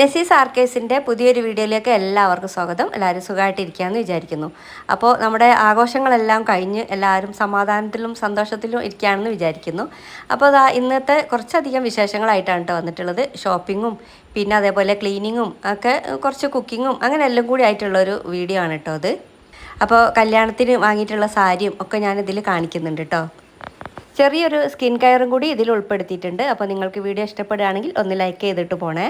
നെസീസ് ആർക്കേസിന്റെ പുതിയൊരു വീഡിയോയിലേക്ക് എല്ലാവർക്കും സ്വാഗതം. എല്ലാവരും സുഖമായിട്ടിരിക്കുകയെന്ന് വിചാരിക്കുന്നു. അപ്പോൾ നമ്മുടെ ആഘോഷങ്ങളെല്ലാം കഴിഞ്ഞ് എല്ലാവരും സമാധാനത്തിലും സന്തോഷത്തിലും ഇരിക്കുകയാണെന്ന് വിചാരിക്കുന്നു. അപ്പോൾ അതാ ഇന്നത്തെ കുറച്ചധികം വിശേഷങ്ങളായിട്ടാണ് കേട്ടോ വന്നിട്ടുള്ളത്. ഷോപ്പിങ്ങും പിന്നെ അതേപോലെ ക്ലീനിങ്ങും ഒക്കെ കുറച്ച് കുക്കിങ്ങും അങ്ങനെ എല്ലാം കൂടി ആയിട്ടുള്ളൊരു വീഡിയോ ആണ് കേട്ടോ അത് അപ്പോൾ കല്യാണത്തിന് വാങ്ങിയിട്ടുള്ള സാരിയും ഒക്കെ ഞാനിതിൽ കാണിക്കുന്നുണ്ട് കേട്ടോ. ചെറിയൊരു സ്കിൻ കെയറും കൂടി ഇതിൽ ഉൾപ്പെടുത്തിയിട്ടുണ്ട്. അപ്പോൾ നിങ്ങൾക്ക് വീഡിയോ ഇഷ്ടപ്പെടുകയാണെങ്കിൽ ഒന്ന് ലൈക്ക് ചെയ്തിട്ട് പോണേ.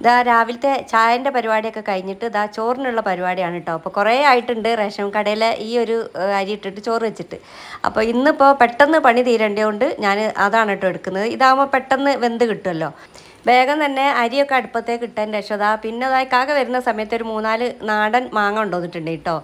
ഇതാ രാവിലത്തെ ചായന്റെ പരിപാടിയൊക്കെ കഴിഞ്ഞിട്ട് ഇതാ ചോറിനുള്ള പരിപാടിയാണ് കേട്ടോ അപ്പോൾ കുറേ ആയിട്ടുണ്ട് റേഷൻ കടയിൽ ഈ ഒരു അരി ഇട്ടിട്ട് ചോറ് വെച്ചിട്ട്. അപ്പോൾ ഇന്നിപ്പോൾ പെട്ടെന്ന് പണി തീരേണ്ടതുകൊണ്ട് ഞാൻ അതാണ് കേട്ടോ എടുക്കുന്നത്. ഇതാകുമ്പോൾ പെട്ടെന്ന് വെന്ത് കിട്ടുമല്ലോ വേഗം തന്നെ അരിയൊക്കെ അടുപ്പത്തേക്ക് ഇട്ടതിന്റെ രക്ഷതാ പിന്നെ അതായി കാക വരുന്ന സമയത്ത് ഒരു മൂന്നാൽ നാടൻ മാങ്ങ കൊണ്ടുവന്നിട്ടുണ്ട് കേട്ടോ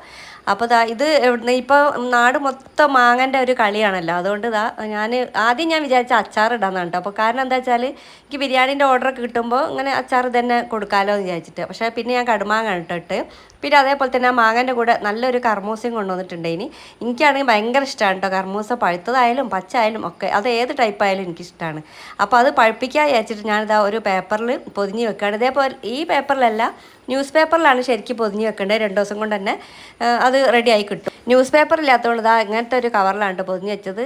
അപ്പോൾ ദാ ഇത് എവിടുന്ന് ഇപ്പോൾ നാട് മൊത്തം മാങ്ങന്റെ ഒരു കളിയാണല്ലോ. അതുകൊണ്ട് ദാ ഞാൻ ആദ്യം ഞാൻ വിചാരിച്ച അച്ചാർ ഇടാന്നാണ് കേട്ടോ അപ്പോൾ കാരണം എന്താ വെച്ചാൽ എനിക്ക് ബിരിയാണീന്റെ ഓർഡർ കിട്ടുമ്പോൾ ഇങ്ങനെ അച്ചാർ തന്നെ കൊടുക്കാമല്ലോ എന്ന് വിചാരിച്ചിട്ട്. പക്ഷേ പിന്നെ ഞാൻ കടുമാങ്ങ ഇട്ടിട്ട് പിന്നെ അതേപോലെ തന്നെ ആ മാങ്ങന്റെ കൂടെ നല്ലൊരു കർമൂസയും കൊണ്ടുവന്നിട്ടുണ്ട് ഇനി. എനിക്കാണെങ്കിൽ ഭയങ്കര ഇഷ്ടമാണ് കേട്ടോ കർമൂസ പഴുത്തതായാലും പച്ച ആയാലും ഒക്കെ. അത് ഏത് ടൈപ്പ് ആയാലും എനിക്കിഷ്ടമാണ് അപ്പോൾ അത് പഴുപ്പിക്കാൻ വിചാരിച്ചിട്ട് ഞാനിതാ ഒരു പേപ്പറിൽ പൊതിഞ്ഞ് വെക്കുകയാണ് ഇതേപോലെ ഈ പേപ്പറിലല്ല ന്യൂസ് പേപ്പറിലാണ് ശരിക്കും പൊതിഞ്ഞ് വെക്കേണ്ടത് രണ്ട് ദിവസം കൊണ്ട് തന്നെ അത് റെഡിയായി കിട്ടും. ന്യൂസ് പേപ്പർ ഇല്ലാത്തതുകൊണ്ട് ഇതാ ഇങ്ങനത്തെ ഒരു കവറിലാണ് പൊതിഞ്ഞ് വെച്ചത്.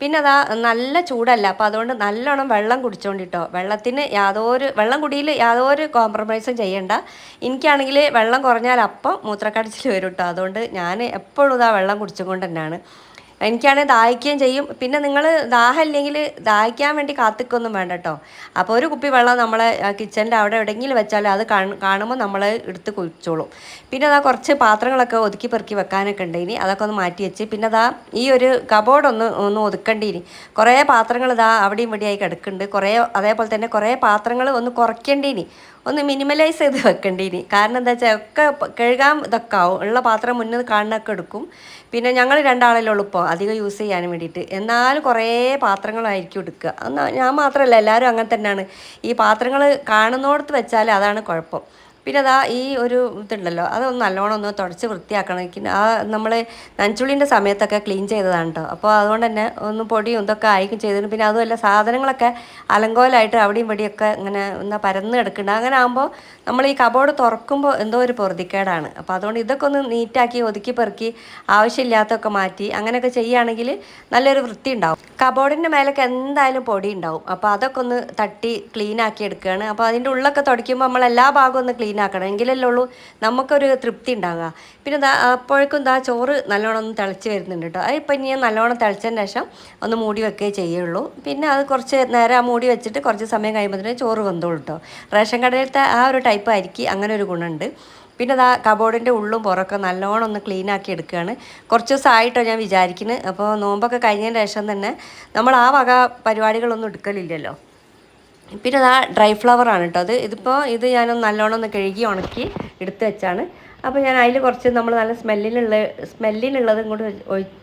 പിന്നെ അതാ നല്ല ചൂടല്ല. അപ്പോൾ അതുകൊണ്ട് നല്ലോണം വെള്ളം കുടിച്ചോണ്ടിട്ടോ വെള്ളത്തിന് യാതൊരു വെള്ളം കുടിയിൽ യാതൊരു കോംപ്രമൈസും ചെയ്യണ്ട. എനിക്കാണെങ്കിൽ വെള്ളം കുറഞ്ഞാൽ മൂത്രക്കടച്ചിൽ വരും കേട്ടോ അതുകൊണ്ട് ഞാൻ എപ്പോഴും ഇതാ വെള്ളം കുടിച്ചുകൊണ്ട് തന്നെയാണ്. എനിക്കാണെങ്കിൽ ദാഹിക്കുകയും ചെയ്യും. പിന്നെ നിങ്ങൾ ദാഹമില്ലെങ്കിൽ ദാഹിക്കാൻ വേണ്ടി കാത്തിക്കൊന്നും വേണ്ട കേട്ടോ അപ്പോൾ ഒരു കുപ്പി വെള്ളം നമ്മളെ കിച്ചണിന്റെ അവിടെ എവിടെയെങ്കിലും വെച്ചാൽ അത് കാണുമ്പോൾ നമ്മൾ എടുത്ത് കുഴിച്ചോളും. പിന്നെ അതാ കുറച്ച് പാത്രങ്ങളൊക്കെ ഒതുക്കി പെറുക്കി വെക്കാനൊക്കെ ഉണ്ട് ഇനി. അതൊക്കെ ഒന്ന് മാറ്റി വെച്ച്. പിന്നെ അതാ ഈ ഒരു കബോർഡ് ഒന്ന് ഒന്ന് ഒതുക്കേണ്ടി ഇനി. കുറേ പാത്രങ്ങൾ ഇതാ അവിടെയും ഇവിടെയായി കിടക്കുന്നുണ്ട്. കുറേ അതേപോലെ തന്നെ കുറേ പാത്രങ്ങൾ ഒന്ന് കുറയ്ക്കേണ്ടി ഇനി. ഒന്ന് മിനിമലൈസ് ചെയ്ത് വെക്കേണ്ടി ഇനി. കാരണം എന്താ വെച്ചാൽ ഒക്കെ കഴുകാൻ ഇതൊക്കെ ആവും. ഉള്ള പാത്രം മുന്നിൽ കാണുന്നൊക്കെ എടുക്കും. പിന്നെ ഞങ്ങൾ രണ്ടാളല്ലേ ഉള്ളൂ അധികം യൂസ് ചെയ്യാൻ വേണ്ടിയിട്ട്. എന്നാലും കുറേ പാത്രങ്ങളായിരിക്കും എടുക്കുക. എന്നാൽ ഞാൻ മാത്രമല്ല എല്ലാവരും അങ്ങനെ തന്നെയാണ്. ഈ പാത്രങ്ങൾ കാണുന്നോടത്ത് വെച്ചാൽ അതാണ് കുഴപ്പം. പിന്നെ അതാ ഈ ഒരു ഇതുണ്ടല്ലോ അതൊന്ന് നല്ലോണം ഒന്ന് തുടച്ച് വൃത്തിയാക്കണം ആ നമ്മൾ നഞ്ചുള്ളിന്റെ സമയത്തൊക്കെ ക്ലീൻ ചെയ്തതാണ് കേട്ടോ അപ്പോൾ അതുകൊണ്ട് തന്നെ ഒന്ന് പൊടിയും ഇതൊക്കെ ആയിരിക്കും ചെയ്തിട്ട് പിന്നെ അതുമല്ല സാധനങ്ങളൊക്കെ അലങ്കോലായിട്ട് അവിടെയും ഇവിടെയൊക്കെ ഇങ്ങനെ ഒന്ന് പരന്ന് കിടക്കുന്നുണ്ട്. അങ്ങനെ ആകുമ്പോൾ നമ്മൾ ഈ കബോർഡ് തുറക്കുമ്പോൾ എന്തോ ഒരു പൊറുതിക്കേടാണ്. അപ്പോൾ അതുകൊണ്ട് ഇതൊക്കെ ഒന്ന് നീറ്റാക്കി ഒതുക്കി പെറുക്കി ആവശ്യമില്ലാത്തൊക്കെ മാറ്റി അങ്ങനെയൊക്കെ ചെയ്യുകയാണെങ്കിൽ നല്ലൊരു വൃത്തി ഉണ്ടാവും. കബോർഡിന്റെ മേലൊക്കെ എന്തായാലും പൊടി ഉണ്ടാവും. അപ്പോൾ അതൊക്കെ ഒന്ന് തട്ടി ക്ലീൻ ആക്കി എടുക്കുകയാണ്. അപ്പോൾ അതിന്റെ ഉള്ളൊക്കെ തുടയ്ക്കുമ്പോൾ നമ്മൾ എല്ലാ ഭാഗവും ഒന്ന് ക്ലീൻ ആക്കണം എങ്കിലല്ലേ ഉള്ളൂ നമുക്കൊരു തൃപ്തി ഉണ്ടാകുക പിന്നെ ദാ അപ്പോഴേക്കും ദാ ചോറ് നല്ലോണം ഒന്ന് തിളച്ച് വരുന്നുണ്ട് കേട്ടോ അത് ഇപ്പം നല്ലോണം തിളച്ചതിന് ശേഷം ഒന്ന് മൂടി വെക്കുകയേ ചെയ്യുള്ളൂ. പിന്നെ അത് കുറച്ച് നേരം ആ മൂടി വെച്ചിട്ട് കുറച്ച് സമയം കഴിയുമ്പോഴത്തേനും ചോറ് വന്നോളൂ കേട്ടോ റേഷൻ കടയിലത്തെ ആ ഒരു ടൈപ്പ് ആയിരിക്കും അങ്ങനെ ഒരു ഗുണമുണ്ട്. പിന്നെ അതാ കബോർഡിന്റെ ഉള്ളും പുറമൊക്കെ നല്ലോണം ഒന്ന് ക്ലീൻ ആക്കി എടുക്കുകയാണ്. കുറച്ച് ദിവസമായിട്ടോ ഞാൻ വിചാരിക്കുന്നത് അപ്പോൾ നോമ്പൊക്കെ കഴിഞ്ഞതിന് ശേഷം തന്നെ നമ്മൾ ആ വക പരിപാടികളൊന്നും എടുക്കലില്ലല്ലോ. പിന്നെ ആ ഡ്രൈ ഫ്ലവർ ആണ് കേട്ടോ. അത് ഇതിപ്പോൾ ഇത് ഞാനൊന്ന് നല്ലോണം ഒന്ന് കഴുകി ഉണക്കി എടുത്ത് വെച്ചാണ്. അപ്പോൾ ഞാൻ അതിൽ കുറച്ച് നമ്മൾ നല്ല സ്മെല്ലിനുള്ള സ്മെല്ലിനുള്ളത് ഇങ്ങോട്ട്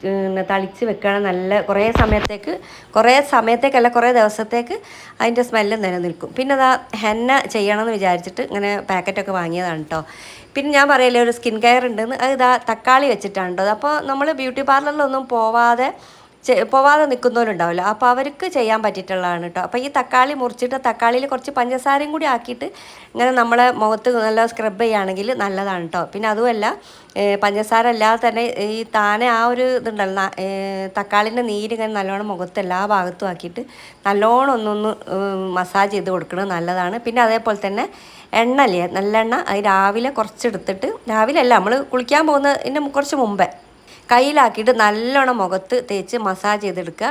പിന്നെ തളിച്ച് വെക്കുകയാണ്. നല്ല കുറേ സമയത്തേക്ക് കുറേ സമയത്തേക്കല്ല കുറേ ദിവസത്തേക്ക് അതിന്റെ സ്മെല്ല് നിലനിൽക്കും. പിന്നെ അതാ ഹെന്ന ചെയ്യണമെന്ന് വിചാരിച്ചിട്ട് ഇങ്ങനെ പാക്കറ്റൊക്കെ വാങ്ങിയതാണ് കേട്ടോ. പിന്നെ ഞാൻ പറയല്ലേ ഒരു സ്കിൻ കെയർ ഉണ്ടെന്ന്. അത് ഇതാ തക്കാളി വെച്ചിട്ടാണ് കേട്ടോ. അപ്പോൾ നമ്മൾ ബ്യൂട്ടി പാർലറിലൊന്നും പോവാതെ പോവാതെ നിൽക്കുന്നവരുണ്ടാവില്ല അപ്പോൾ അവർക്ക് ചെയ്യാൻ പറ്റിയിട്ടുള്ളതാണ് കേട്ടോ അപ്പോൾ ഈ തക്കാളി മുറിച്ചിട്ട് തക്കാളിയിൽ കുറച്ച് പഞ്ചസാരയും കൂടി ആക്കിയിട്ട് ഇങ്ങനെ നമ്മളെ മുഖത്ത് നല്ല സ്ക്രബ് ചെയ്യുകയാണെങ്കിൽ നല്ലതാണ് കേട്ടോ പിന്നെ അതുമല്ല പഞ്ചസാര അല്ലാതെ തന്നെ ഈ താനെ ആ ഒരു ഇതുണ്ടല്ലോ തക്കാളിന്റെ നീര് ഇങ്ങനെ നല്ലോണം മുഖത്ത് എല്ലാ ഭാഗത്തും ആക്കിയിട്ട് നല്ലോണം ഒന്നൊന്ന് മസാജ് ചെയ്ത് കൊടുക്കുന്നത് നല്ലതാണ്. പിന്നെ അതേപോലെ തന്നെ എണ്ണ ഇല്ലേ? നല്ലെണ്ണ അത് രാവിലെ കുറച്ചെടുത്തിട്ട് രാവിലെ അല്ല നമ്മൾ കുളിക്കാൻ പോകുന്നതിന് കുറച്ച് മുമ്പേ കയ്യിലാക്കിയിട്ട് നല്ലോണം മുഖത്ത് തേച്ച് മസാജ് ചെയ്തെടുക്കുക.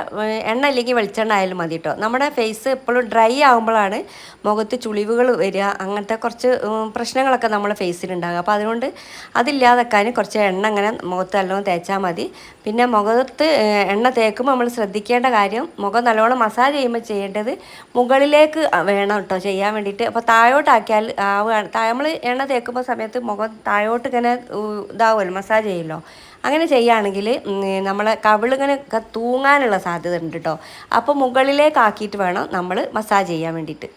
എണ്ണ ഇല്ലെങ്കിൽ വെളിച്ചെണ്ണ ആയാലും മതി കേട്ടോ നമ്മുടെ ഫേസ് എപ്പോഴും ഡ്രൈ ആകുമ്പോഴാണ് മുഖത്ത് ചുളിവുകൾ വരിക. അങ്ങനത്തെ കുറച്ച് പ്രശ്നങ്ങളൊക്കെ നമ്മുടെ ഫേസിലുണ്ടാകുക അപ്പോൾ അതുകൊണ്ട് അതില്ലാതെക്കാൻ കുറച്ച് എണ്ണ അങ്ങനെ മുഖത്ത് നല്ലോണം തേച്ചാൽ മതി. പിന്നെ മുഖത്ത് എണ്ണ തേക്കുമ്പോൾ നമ്മൾ ശ്രദ്ധിക്കേണ്ട കാര്യം മുഖം നല്ലോണം മസാജ് ചെയ്യുമ്പോൾ ചെയ്യേണ്ടത് മുകളിലേക്ക് വേണം കേട്ടോ ചെയ്യാൻ വേണ്ടിയിട്ട്. അപ്പോൾ താഴോട്ടാക്കിയാൽ ആവുകയാണ്. നമ്മൾ എണ്ണ തേക്കുമ്പോൾ സമയത്ത് മുഖം താഴോട്ട് ഇങ്ങനെ ഇതാവുമല്ലോ മസാജ് ചെയ്യുമല്ലോ. അങ്ങനെ ചെയ്യുകയാണെങ്കിൽ നമ്മളെ കവിളിങ്ങനെ തൂങ്ങാനുള്ള സാധ്യത ഉണ്ട് കേട്ടോ അപ്പോൾ മുകളിലേക്കാക്കിയിട്ട് വേണം നമ്മൾ മസാജ് ചെയ്യാൻ വേണ്ടിയിട്ട്.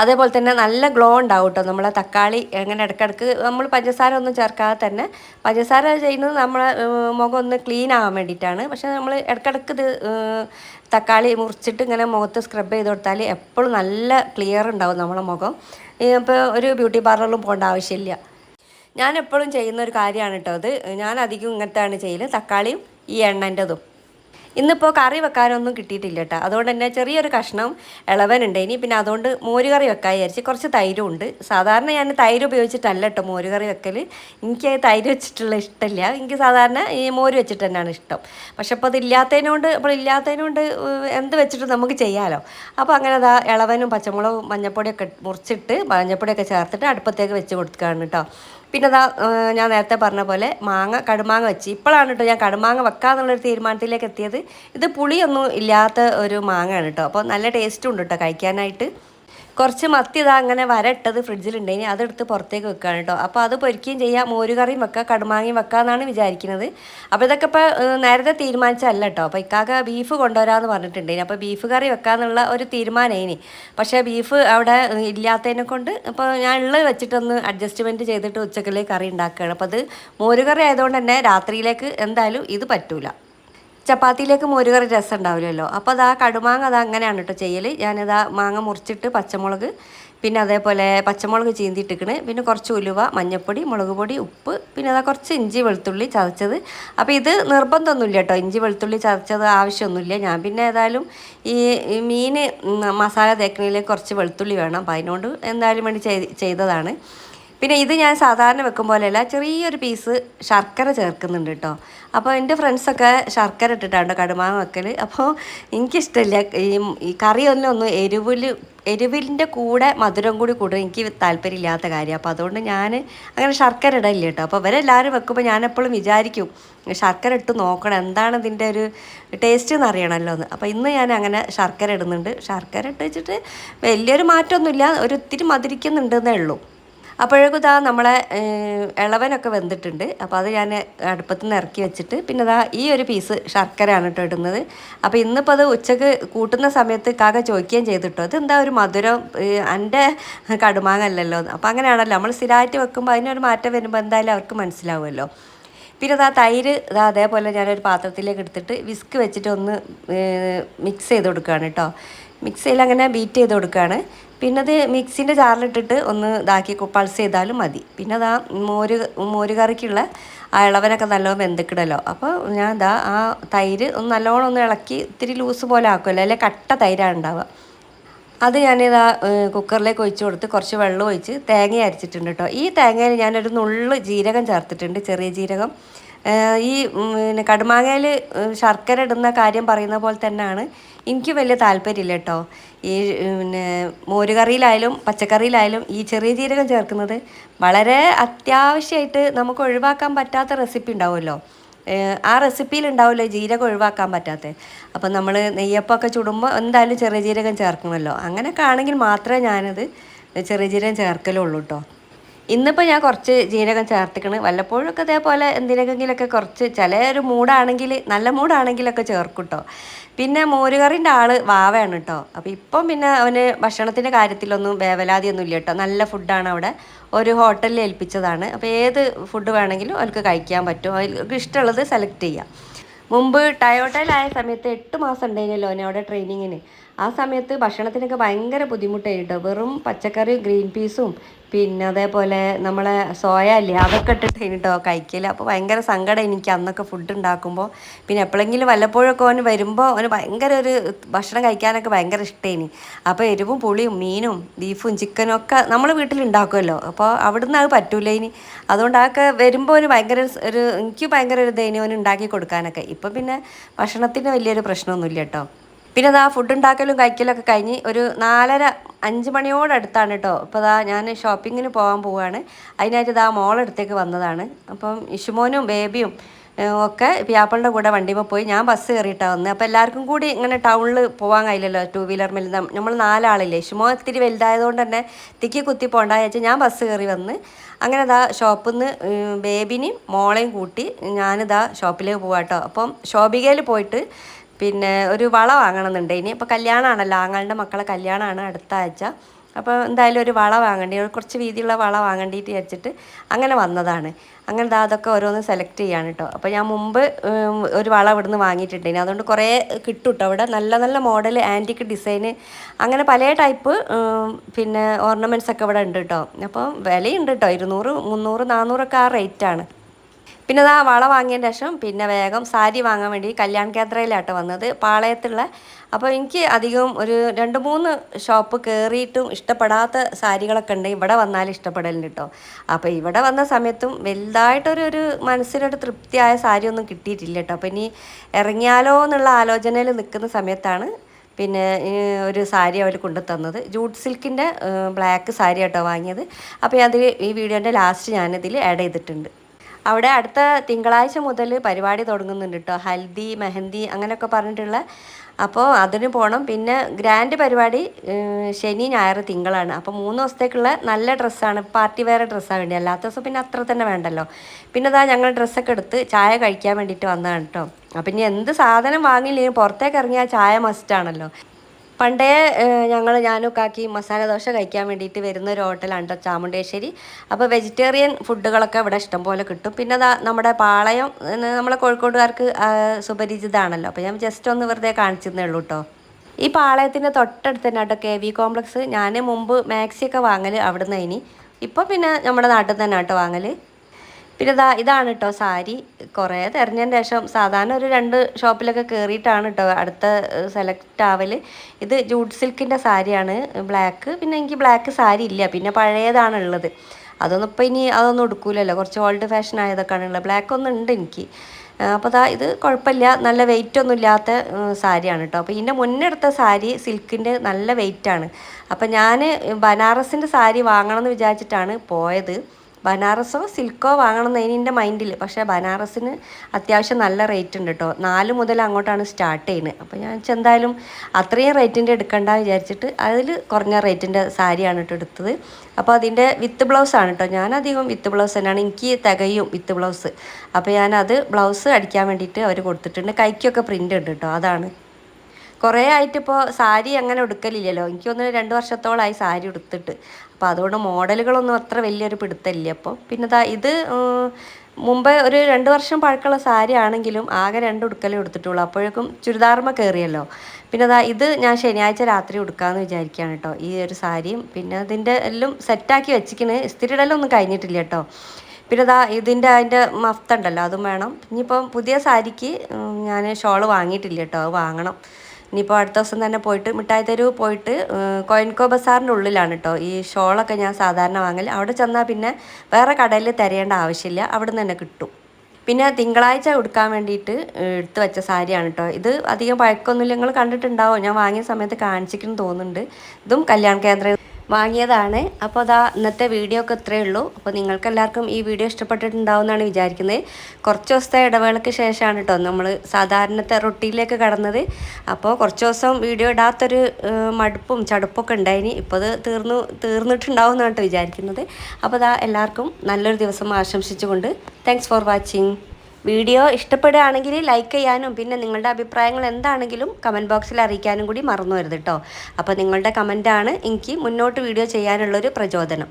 അതേപോലെ തന്നെ നല്ല ഗ്ലോ ഉണ്ടാവും കേട്ടോ നമ്മളെ തക്കാളി അങ്ങനെ ഇടയ്ക്കിടയ്ക്ക് നമ്മൾ പഞ്ചസാര ഒന്നും ചേർക്കാതെ തന്നെ പഞ്ചസാര ചെയ്യുന്നത് നമ്മളെ മുഖം ഒന്ന് ക്ലീൻ ആവാൻ വേണ്ടിയിട്ടാണ്. പക്ഷേ നമ്മൾ ഇടയ്ക്കിടയ്ക്ക് ഇത് തക്കാളി മുറിച്ചിട്ട് ഇങ്ങനെ മുഖത്ത് സ്ക്രബ് ചെയ്ത് കൊടുത്താൽ എപ്പോഴും നല്ല ക്ലിയർ ഉണ്ടാവും നമ്മളെ മുഖം. ഇപ്പോൾ ഒരു ബ്യൂട്ടി പാർലറിലും പോകേണ്ട ആവശ്യമില്ല. ഞാൻ എപ്പോഴും ചെയ്യുന്ന ഒരു കാര്യമാണ് കേട്ടോ അത്. ഞാൻ അധികം ഇങ്ങനത്തെയാണ് ചെയ്യൽ തക്കാളിയും ഈ എണ്ണന്റെതും. ഇന്നിപ്പോൾ കറി വെക്കാനൊന്നും കിട്ടിയിട്ടില്ല കേട്ടോ. അതുകൊണ്ട് തന്നെ ചെറിയൊരു കഷ്ണം ഇളവനുണ്ട്. ഇനി പിന്നെ അതുകൊണ്ട് മോരുകറി വെക്കാൻ വിചാരിച്ച് കുറച്ച് തൈരും ഉണ്ട്. സാധാരണ ഞാൻ തൈര് ഉപയോഗിച്ചിട്ടല്ല കേട്ടോ മോരുകറി വെക്കൽ എനിക്ക് തൈര് വെച്ചിട്ടുള്ള ഇഷ്ടമില്ല എനിക്ക് സാധാരണ ഈ മോര് വെച്ചിട്ട് തന്നെയാണ് ഇഷ്ടം. പക്ഷെ അപ്പോൾ അതില്ലാത്തതിനോണ്ട് അപ്പോൾ ഇല്ലാത്തതിനോണ്ട് എന്ത് വെച്ചിട്ട് നമുക്ക് ചെയ്യാമല്ലോ അപ്പോൾ അങ്ങനെ അതാ ഇളവനും പച്ചമുളകും മഞ്ഞപ്പൊടിയൊക്കെ മുറിച്ചിട്ട് മഞ്ഞപ്പൊടിയൊക്കെ ചേർത്തിട്ട് അടുപ്പത്തേക്ക് വെച്ച് കൊടുക്കുകയാണ് കേട്ടോ. പിന്നെ അതാ ഞാൻ നേരത്തെ പറഞ്ഞ പോലെ മാങ്ങ കടുമാങ്ങ വെച്ച്. ഇപ്പോഴാണ് കേട്ടോ ഞാൻ കടുമാങ്ങ വെക്കാന്നുള്ളൊരു തീരുമാനത്തിലേക്ക് എത്തിയത്. ഇത് പുളിയൊന്നും ഇല്ലാത്ത ഒരു മാങ്ങയാണ് കേട്ടോ. അപ്പോൾ നല്ല ടേസ്റ്റും ഉണ്ട് കേട്ടോ കഴിക്കാനായിട്ട്. കുറച്ച് മത്തി ഇതാ അങ്ങനെ വരട്ടത് ഫ്രിഡ്ജിലുണ്ടെങ്കിൽ അതെടുത്ത് പുറത്തേക്ക് വെക്കുകയാണ് കേട്ടോ. അപ്പോൾ അത് പൊരിക്കുകയും ചെയ്യാം. മോരുകറിയും വെക്കാം കടുമാങ്ങയും വെക്കാമെന്നാണ് വിചാരിക്കുന്നത്. അപ്പോൾ ഇതൊക്കെ ഇപ്പോൾ നേരത്തെ തീരുമാനിച്ചല്ല കേട്ടോ. അപ്പോൾ ഇക്കാക്ക ബീഫ് കൊണ്ടുവരാമെന്ന് പറഞ്ഞിട്ടുണ്ടെങ്കിൽ അപ്പോൾ ബീഫ് കറി വെക്കാന്നുള്ള ഒരു തീരുമാനമായിനി പക്ഷേ ബീഫ് അവിടെ ഇല്ലാത്തതിനെ കൊണ്ട് അപ്പോൾ ഞാൻ ഉള്ളത് വെച്ചിട്ടൊന്ന് അഡ്ജസ്റ്റ്മെന്റ് ചെയ്തിട്ട് ഉച്ചക്കലേക്ക് കറി ഉണ്ടാക്കുകയാണ്. അപ്പോൾ അത് മോരുകറി ആയതുകൊണ്ട് തന്നെ രാത്രിയിലേക്ക് എന്തായാലും ഇത് പറ്റൂല. ചപ്പാത്തിയിലേക്ക് മോരുകറി രസം ഉണ്ടാവില്ലല്ലോ അപ്പോൾ അതാ കടുമാങ്ങ അത് അങ്ങനെയാണ് കേട്ടോ ചെയ്യൽ ഞാനിതാ മാങ്ങ മുറിച്ചിട്ട് പച്ചമുളക് പിന്നെ അതേപോലെ പച്ചമുളക് ചീന്തിയിട്ടിക്കണ് പിന്നെ കുറച്ച് ഉലുവ മഞ്ഞൾപ്പൊടി മുളക് പൊടി ഉപ്പ് പിന്നെ അതാ കുറച്ച് ഇഞ്ചി വെളുത്തുള്ളി ചതച്ചത്. അപ്പോൾ ഇത് നിർബന്ധമൊന്നുമില്ല കേട്ടോ. ഇഞ്ചി വെളുത്തുള്ളി ചതച്ചത് ആവശ്യമൊന്നുമില്ല. ഞാൻ പിന്നെ ഏതായാലും ഈ മീൻ മസാല തേക്കണതിലേക്ക് കുറച്ച് വെളുത്തുള്ളി വേണം. അപ്പോൾ അതിനോട് എന്തായാലും വേണ്ടി ചെയ്തതാണ്. പിന്നെ ഇത് ഞാൻ സാധാരണ വെക്കും പോലെയല്ല ചെറിയൊരു പീസ് ശർക്കര ചേർക്കുന്നുണ്ട് കേട്ടോ. അപ്പോൾ എന്റെ ഫ്രണ്ട്സൊക്കെ ശർക്കര ഇട്ടിട്ടാണ് കടുമാങ്ങ വെക്കൽ അപ്പോൾ എനിക്കിഷ്ടമില്ല ഈ ഈ കറിയൊന്നും ഒന്നും എരിവിൽ എരിവിന്റെ കൂടെ മധുരം കൂടി കൂടും എനിക്ക് താല്പര്യമില്ലാത്ത കാര്യം. അപ്പോൾ അതുകൊണ്ട് ഞാൻ അങ്ങനെ ശർക്കര ഇടയില്ല കേട്ടോ. അപ്പോൾ ഇവരെല്ലാവരും വെക്കുമ്പോൾ ഞാൻ എപ്പോഴും വിചാരിക്കും ശർക്കര ഇട്ട് നോക്കണം. എന്താണ് ഇതിന്റെ ഒരു ടേസ്റ്റ് എന്ന് അറിയണമല്ലോ എന്ന്. അപ്പോൾ ഇന്ന് ഞാൻ അങ്ങനെ ശർക്കര ഇടുന്നുണ്ട്. ശർക്കര ഇട്ട് വെച്ചിട്ട് വലിയൊരു മാറ്റമൊന്നുമില്ല ഒരു ഒത്തിരി മധുരിക്കുന്നുണ്ടെന്നേ ഉള്ളൂ. അപ്പോഴേക്കും ഇതാ നമ്മളെ ഇളവനൊക്കെ വെന്തിട്ടുണ്ട്. അപ്പോൾ അത് ഞാൻ അടുപ്പത്ത് നിന്ന് ഇറക്കി വെച്ചിട്ട് പിന്നെ ഇതാ ഈ ഒരു പീസ് ശർക്കരയാണ് കേട്ടോ ഇടുന്നത്. അപ്പോൾ ഇന്നിപ്പോൾ അത് ഉച്ചയ്ക്ക് കൂട്ടുന്ന സമയത്ത് കാക്ക ചോദിക്കുകയും ചെയ്തിട്ടോ എന്താ ഒരു മധുരം? എന്റെ കടുമാങ്ങല്ലല്ലോ. അപ്പോൾ അങ്ങനെയാണല്ലോ നമ്മൾ സ്ഥിരമായിട്ട് വെക്കുമ്പോൾ അതിനൊരു മാറ്റം വരുമ്പോൾ എന്തായാലും അവർക്ക് മനസ്സിലാവുമല്ലോ. പിന്നെ ഇതാ തൈര് ഇതാ അതേപോലെ ഞാനൊരു പാത്രത്തിലേക്ക് എടുത്തിട്ട് വിസ്ക് വെച്ചിട്ട് ഒന്ന് മിക്സ് ചെയ്ത് കൊടുക്കുകയാണ് കേട്ടോ. മിക്സിയിൽ അങ്ങനെ ബീറ്റ് ചെയ്ത് കൊടുക്കുകയാണ്. പിന്നെ മിക്സിന്റെ ജാറിലിട്ടിട്ട് ഒന്ന് ഇതാക്കി പൾസ് ചെയ്താലും മതി. പിന്നെ അതാ മോര് മോര് കറിക്കുള്ള ആ ഇളവനൊക്കെ നല്ലോണം വെന്തിക്കിടല്ലോ. അപ്പോൾ ഞാൻ ഇതാ ആ തൈര് ഒന്ന് നല്ലോണം ഒന്ന് ഇളക്കി ഇത്തിരി ലൂസ് പോലെ ആക്കുമല്ലോ അല്ലെങ്കിൽ കട്ട തൈരാണ് ഉണ്ടാവുക. അത് ഞാനിതാ കുക്കറിലേക്ക് ഒഴിച്ച് കൊടുത്ത് കുറച്ച് വെള്ളം ഒഴിച്ച് തേങ്ങ അരച്ചിട്ടുണ്ട് കേട്ടോ ഈ തേങ്ങയിൽ ഞാനൊരു നുള്ള് ജീരകം ചേർത്തിട്ടുണ്ട്. ചെറിയ ജീരകം. ഈ പിന്നെ കടുമാങ്ങയിൽ ശർക്കര ഇടുന്ന കാര്യം പറയുന്ന പോലെ തന്നെയാണ് എനിക്ക് വലിയ താല്പര്യമില്ല കേട്ടോ ഈ പിന്നെ മോരുകറിയിലായാലും പച്ചക്കറിയിലായാലും ഈ ചെറിയ ജീരകം ചേർക്കുന്നത് വളരെ അത്യാവശ്യമായിട്ട് നമുക്ക് ഒഴിവാക്കാൻ പറ്റാത്ത റെസിപ്പി ഉണ്ടാവുമല്ലോ. ആ റെസിപ്പിയിൽ ഉണ്ടാവുമല്ലോ ജീരകം ഒഴിവാക്കാൻ പറ്റാത്ത. അപ്പം നമ്മൾ നെയ്യപ്പമൊക്കെ ചുടുമ്പോൾ എന്തായാലും ചെറിയ ജീരകം ചേർക്കണമല്ലോ. അങ്ങനെയൊക്കെ ആണെങ്കിൽ മാത്രമേ ഞാനത് ചെറിയ ജീരകം ചേർക്കലുള്ളൂ കേട്ടോ ഇന്നിപ്പോൾ ഞാൻ കുറച്ച് ജീരകം ചേർത്തിക്കണ്. വല്ലപ്പോഴൊക്കെ ഇതേപോലെ എന്തിനെങ്കിലൊക്കെ കുറച്ച് ചില ഒരു മൂടാണെങ്കിൽ നല്ല മൂടാണെങ്കിലൊക്കെ ചേർക്കും കേട്ടോ പിന്നെ മോരുകറിന്റെ ആൾ വാവയാണ് കേട്ടോ അപ്പോൾ ഇപ്പം പിന്നെ അവന് ഭക്ഷണത്തിന്റെ കാര്യത്തിലൊന്നും വേവലാതിയൊന്നും ഇല്ല കേട്ടോ നല്ല ഫുഡാണ് അവിടെ. ഒരു ഹോട്ടലിൽ ഏൽപ്പിച്ചതാണ്. അപ്പോൾ ഏത് ഫുഡ് വേണമെങ്കിലും അവർക്ക് കഴിക്കാൻ പറ്റും. അവർക്ക് ഇഷ്ടമുള്ളത് സെലക്ട് ചെയ്യാം. മുമ്പ് ടയോട്ടയിലായ സമയത്ത് എട്ട് മാസം ഉണ്ടായിരുന്നല്ലോ അവനെ അവിടെ ട്രെയിനിങ്ങിന്. ആ സമയത്ത് ഭക്ഷണത്തിനൊക്കെ ഭയങ്കര ബുദ്ധിമുട്ടായിട്ട്. വെറും പച്ചക്കറി ഗ്രീൻ പീസും പിന്നെ അതേപോലെ നമ്മളെ സോയ അല്ലേ അതൊക്കെ ഇട്ടിട്ട് കേട്ടോ കഴിക്കൽ അപ്പോൾ ഭയങ്കര സങ്കടം എനിക്ക് അന്നൊക്കെ ഫുഡ് ഉണ്ടാക്കുമ്പോൾ പിന്നെ എപ്പോഴെങ്കിലും വല്ലപ്പോഴൊക്കെ അവന് വരുമ്പോൾ അവന് ഭയങ്കര ഒരു ഭക്ഷണം കഴിക്കാനൊക്കെ ഭയങ്കര ഇഷ്ടേനി അപ്പോൾ എരിവും പുളിയും മീനും ബീഫും ചിക്കനും ഒക്കെ നമ്മൾ വീട്ടിലുണ്ടാക്കുമല്ലോ അപ്പോൾ അവിടുന്ന് അത് പറ്റൂല ഇനി അതുകൊണ്ട് അതൊക്കെ വരുമ്പോൾ ഒരു ഭയങ്കര ഒരു എനിക്ക് ഭയങ്കര ഒരു ദൈന്യം ഉണ്ടാക്കി കൊടുക്കാനൊക്കെ. ഇപ്പം പിന്നെ ഭക്ഷണത്തിന് വലിയൊരു പ്രശ്നമൊന്നുമില്ല കേട്ടോ. പിന്നെ അതാ ഫുഡ് ഉണ്ടാക്കലും കഴിക്കലൊക്കെ കഴിഞ്ഞ് ഒരു നാലര അഞ്ച് മണിയോടടുത്താണ് കേട്ടോ ഇപ്പോൾ അതാ ഞാൻ ഷോപ്പിങ്ങിന് പോകാൻ പോവുകയാണ് അതിനായിട്ട് ഇതാ മോളടുത്തേക്ക് വന്നതാണ്. അപ്പം ഇഷുമോനും ബേബിയും ഒക്കെ പിയാപ്പളുടെ കൂടെ വണ്ടിയുമ്പോൾ പോയി. ഞാൻ ബസ് കയറിയിട്ടാണ് വന്നത് അപ്പോൾ എല്ലാവർക്കും കൂടി ഇങ്ങനെ ടൗണിൽ പോകാൻ കഴിയില്ലല്ലോ ടൂ വീലർ മെല്ലുന്ന നമ്മൾ നാലാളില്ലേ. ഇഷുമോ ഇത്തിരി വലുതായതുകൊണ്ട് തന്നെ തിക്കി കുത്തി പോകണ്ട വെച്ചാൽ ഞാൻ ബസ് കയറി വന്ന് അങ്ങനെ ഇതാ ഷോപ്പിൽ നിന്ന് ബേബിനെയും മോളെയും കൂട്ടി ഞാനിതാ ഷോപ്പിലേക്ക് പോവാട്ടോ അപ്പം ഷോബികയിൽ പോയിട്ട് പിന്നെ ഒരു വള വാങ്ങണമെന്നുണ്ട്. ഇനി ഇപ്പോൾ കല്യാണമാണല്ലോ ആങ്ങളുടെ മക്കളെ കല്യാണമാണ് അടുത്ത ആഴ്ച. അപ്പോൾ എന്തായാലും ഒരു വള വാങ്ങേണ്ടി കുറച്ച് വീതിയുള്ള വള വാങ്ങേണ്ടിയിട്ട് വിചാരിച്ചിട്ട് അങ്ങനെ വന്നതാണ്. അങ്ങനെ അതൊക്കെ ഓരോന്ന് സെലക്ട് ചെയ്യാണ് കേട്ടോ അപ്പോൾ ഞാൻ മുമ്പ് ഒരു വള ഇവിടുന്ന് ഇനി അതുകൊണ്ട് കുറേ കിട്ടും കേട്ടോ അവിടെ നല്ല നല്ല മോഡൽ ആന്റിക് ഡിസൈന് അങ്ങനെ പല ടൈപ്പ് പിന്നെ ഓർണമെന്റ്സ് ഒക്കെ ഇവിടെ ഉണ്ട് കേട്ടോ അപ്പോൾ വിലയുണ്ട് കേട്ടോ ഇരുന്നൂറ് മുന്നൂറ് നാന്നൂറൊക്കെ ആ റേറ്റാണ് പിന്നെ ആ വള വാങ്ങിയതിന് ശേഷം പിന്നെ വേഗം സാരി വാങ്ങാൻ വേണ്ടി കല്യാൺ കേന്ദ്രയിലാട്ടോ വന്നത് പാളയത്തുള്ള. അപ്പോൾ എനിക്ക് അധികം ഒരു രണ്ട് മൂന്ന് ഷോപ്പ് കയറിയിട്ടും ഇഷ്ടപ്പെടാത്ത സാരികളൊക്കെ ഉണ്ട് ഇവിടെ വന്നാൽ ഇഷ്ടപ്പെടലുണ്ട് കേട്ടോ അപ്പോൾ ഇവിടെ വന്ന സമയത്തും വലുതായിട്ടൊരു ഒരു മനസ്സിനൊരു തൃപ്തിയായ സാരി ഒന്നും കിട്ടിയിട്ടില്ല കേട്ടോ അപ്പോൾ ഇനി ഇറങ്ങിയാലോ എന്നുള്ള ആലോചനയിൽ നിൽക്കുന്ന സമയത്താണ് പിന്നെ ഒരു സാരി അവർ കൊണ്ടു തന്നത്. ജൂട്ട് സിൽക്കിന്റെ ബ്ലാക്ക് സാരി കേട്ടോ വാങ്ങിയത്. അപ്പോൾ അത് ഈ വീഡിയോന്റെ ലാസ്റ്റ് ഞാനിതിൽ ആഡ് ചെയ്തിട്ടുണ്ട്. അവിടെ അടുത്ത തിങ്കളാഴ്ച മുതൽ പരിപാടി തുടങ്ങുന്നുണ്ട് കേട്ടോ ഹൽദി മെഹന്തി അങ്ങനെയൊക്കെ പറഞ്ഞിട്ടുള്ള. അപ്പോൾ അതിന് പോകണം പിന്നെ ഗ്രാൻഡ് പരിപാടി ശനി ഞായർ തിങ്കളാണ്. അപ്പോൾ മൂന്ന് ദിവസത്തേക്കുള്ള നല്ല ഡ്രസ്സാണ്. പാർട്ടി വെയർ ഡ്രസ്സാണ് വേണ്ടി അല്ലാത്ത ദിവസം പിന്നെ അത്ര തന്നെ വേണ്ടല്ലോ. പിന്നെ ഇതാ ഞങ്ങൾ ഡ്രസ്സൊക്കെ എടുത്ത് ചായ കഴിക്കാൻ വേണ്ടിയിട്ട് വന്നതാണ് കേട്ടോ അപ്പം ഇനി എന്ത് സാധനം വാങ്ങിയില്ലെങ്കിൽ പുറത്തേക്ക് ഇറങ്ങിയാൽ ചായ മസ്റ്റാണല്ലോ പണ്ടേ ഞങ്ങൾ ഞാനും കാക്കി മസാല ദോശ കഴിക്കാൻ വേണ്ടിയിട്ട് വരുന്ന ഒരു ഹോട്ടലാണ് കേട്ടോ ചാമുണ്ടേശ്ശേരി. അപ്പോൾ വെജിറ്റേറിയൻ ഫുഡുകളൊക്കെ ഇവിടെ ഇഷ്ടംപോലെ കിട്ടും. പിന്നെ നമ്മുടെ പാളയം നമ്മളെ കോഴിക്കോട്ടുകാർക്ക് സുപരിചിതമാണല്ലോ. അപ്പോൾ ഞാൻ ജസ്റ്റ് ഒന്ന് വെറുതെ കാണിച്ചിരുന്നേ ഉള്ളൂ കേട്ടോ ഈ പാളയത്തിന്റെ തൊട്ടടുത്ത് തന്നെ കേട്ടോ കെ വി കോംപ്ലക്സ്. ഞാൻ മുമ്പ് മാക്സിയൊക്കെ വാങ്ങൽ അവിടെ നിന്ന് ഇനി. ഇപ്പോൾ പിന്നെ നമ്മുടെ നാട്ടിൽ തന്നെ കേട്ടോ വാങ്ങൽ പിന്നെ ഇതാ ഇതാണ് കേട്ടോ സാരി. കുറേ തിരഞ്ഞതിന് ശേഷം സാധാരണ ഒരു രണ്ട് ഷോപ്പിലൊക്കെ കയറിയിട്ടാണ് കേട്ടോ അടുത്ത സെലക്ട് ആവൽ ഇത് ജൂട്ട് സിൽക്കിന്റെ സാരിയാണ് ബ്ലാക്ക്. പിന്നെ എനിക്ക് ബ്ലാക്ക് സാരി ഇല്ല. പിന്നെ പഴയതാണ് ഉള്ളത്. അതൊന്നും ഇപ്പം ഇനി അതൊന്നും എടുക്കൂലല്ലോ. കുറച്ച് ഓൾഡ് ഫാഷൻ ആയതൊക്കെയാണ് ഉള്ളത്. ബ്ലാക്ക് ഒന്നും ഉണ്ട് എനിക്ക്. അപ്പോൾ ദാ ഇത് കുഴപ്പമില്ല. നല്ല വെയിറ്റ് ഒന്നും ഇല്ലാത്ത സാരിയാണ് കേട്ടോ അപ്പോൾ ഇതിന്റെ മുന്നേ എടുത്ത സാരി സിൽക്കിന്റെ നല്ല വെയിറ്റാണ് അപ്പോൾ ഞാൻ ബനാറസിന്റെ സാരി വാങ്ങണമെന്ന് വിചാരിച്ചിട്ടാണ് പോയത്. ബനാറസോ സിൽക്കോ വാങ്ങണം എന്ന് എന്റെ മൈൻഡിൽ പക്ഷേ ബനാറസിന് അത്യാവശ്യം നല്ല റേറ്റ് ഉണ്ട് കേട്ടോ നാല് മുതൽ അങ്ങോട്ടാണ് സ്റ്റാർട്ട് ചെയ്യുന്നത്. അപ്പോൾ ഞാൻ എന്തായാലും അത്രയും റേറ്റിന്റെ എടുക്കണ്ട വിചാരിച്ചിട്ട് അതിൽ കുറഞ്ഞ റേറ്റിന്റെ സാരിയാണ് കേട്ടോ എടുത്തത്. അപ്പോൾ അതിന്റെ വിത്ത് ബ്ലൗസ് ആണ് കേട്ടോ ഞാനധികം വിത്ത് ബ്ലൗസ് തന്നെയാണ്. എനിക്ക് തികയും വിത്ത് ബ്ലൗസ് അപ്പോൾ ഞാനത് ബ്ലൗസ് അടിക്കാൻ വേണ്ടിയിട്ട് അവർ കൊടുത്തിട്ടുണ്ട്. കൈക്കൊക്കെ പ്രിന്റ് ഉണ്ട് കേട്ടോ അതാണ്. കുറേ ആയിട്ടിപ്പോൾ സാരി അങ്ങനെ എടുക്കലില്ലല്ലോ. എനിക്ക് തോന്നുന്നു രണ്ട് വർഷത്തോളമായി സാരി ഉടുത്തിട്ട്. അപ്പോൾ അതുകൊണ്ട് മോഡലുകളൊന്നും അത്ര വലിയൊരു പിടുത്തമില്ല. അപ്പോൾ പിന്നെ ദാ ഇത് മുമ്പ് ഒരു രണ്ട് വർഷം പഴക്കമുള്ള സാരി ആണെങ്കിലും ആകെ രണ്ട് ഉടുക്കലേ എടുത്തിട്ടുള്ളൂ അപ്പോഴേക്കും ചുരിദാർമ കയറിയല്ലോ പിന്നെ ദാ ഇത് ഞാൻ ശനിയാഴ്ച രാത്രി ഉടുക്കാമെന്ന് വിചാരിക്കുകയാണ് കേട്ടോ ഈ ഒരു സാരിയും. പിന്നെ അതിന്റെ എല്ലാം സെറ്റാക്കി വെച്ചിക്കണ് ഇസ്തിരിടലൊന്നും കഴിഞ്ഞിട്ടില്ല കേട്ടോ. പിന്നെ ഇതാ ഇതിന്റെ അതിന്റെ മഫ്ത ഉണ്ടല്ലോ അതും വേണം. ഇനിയിപ്പം പുതിയ സാരിക്ക് ഞാൻ ഷോൾ വാങ്ങിയിട്ടില്ല കേട്ടോ അത് വാങ്ങണം. ഇനിയിപ്പോൾ അടുത്ത ദിവസം തന്നെ പോയിട്ട് മിഠായി തെരുവ് പോയിട്ട് കോയിൻകോ ബസാറിന്റെ ഉള്ളിലാണ് കേട്ടോ ഈ ഷോളൊക്കെ ഞാൻ സാധാരണ വാങ്ങൽ അവിടെ ചെന്നാൽ പിന്നെ വേറെ കടയിൽ തിരയേണ്ട ആവശ്യമില്ല. അവിടെ നിന്ന് തന്നെ കിട്ടും. പിന്നെ തിങ്കളാഴ്ച ഉടുക്കാൻ വേണ്ടിയിട്ട് എടുത്ത് വെച്ച സാരിയാണ് കേട്ടോ ഇത് അധികം പഴക്കമൊന്നുമില്ല. നിങ്ങൾ കണ്ടിട്ടുണ്ടാവും? ഞാൻ വാങ്ങിയ സമയത്ത് കാണിച്ചിരിക്കുന്നു തോന്നുന്നുണ്ട്. ഇതും കല്യാൺ കേന്ദ്ര വാങ്ങിയതാണ്. അപ്പോൾ അതാ ഇന്നത്തെ വീഡിയോ ഒക്കെ ഇത്രയേ ഉള്ളൂ. അപ്പോൾ നിങ്ങൾക്ക് എല്ലാവർക്കും ഈ വീഡിയോ ഇഷ്ടപ്പെട്ടിട്ടുണ്ടാവും എന്നാണ് വിചാരിക്കുന്നത്. കുറച്ച് ദിവസത്തെ ഇടവേളയ്ക്ക് ശേഷമാണ് കേട്ടോ നമ്മൾ സാധാരണത്തെ റൊട്ടീനിലേക്ക് കടന്നത്. അപ്പോൾ കുറച്ച് ദിവസം വീഡിയോ ഇടാത്തൊരു മടുപ്പും ചടുപ്പൊക്കെ ഉണ്ടായിനി. ഇപ്പോൾ അത് തീർന്നു തീർന്നിട്ടുണ്ടാവും എന്നാണ് കേട്ടോ വിചാരിക്കുന്നത്. അപ്പോൾ അതാ എല്ലാവർക്കും നല്ലൊരു ദിവസം ആശംസിച്ചുകൊണ്ട് താങ്ക്സ് ഫോർ വാച്ചിങ് വീഡിയോ ഇഷ്ടപ്പെടുകയാണെങ്കിൽ ലൈക്ക് ചെയ്യാനും പിന്നെ നിങ്ങളുടെ അഭിപ്രായങ്ങൾ എന്താണെങ്കിലും കമന്റ് ബോക്സിൽ അറിയിക്കാനും കൂടി മറന്നു വരുത് കേട്ടോ അപ്പോൾ നിങ്ങളുടെ കമന്റാണ് എനിക്ക് മുന്നോട്ട് വീഡിയോ ചെയ്യാനുള്ളൊരു പ്രചോദനം.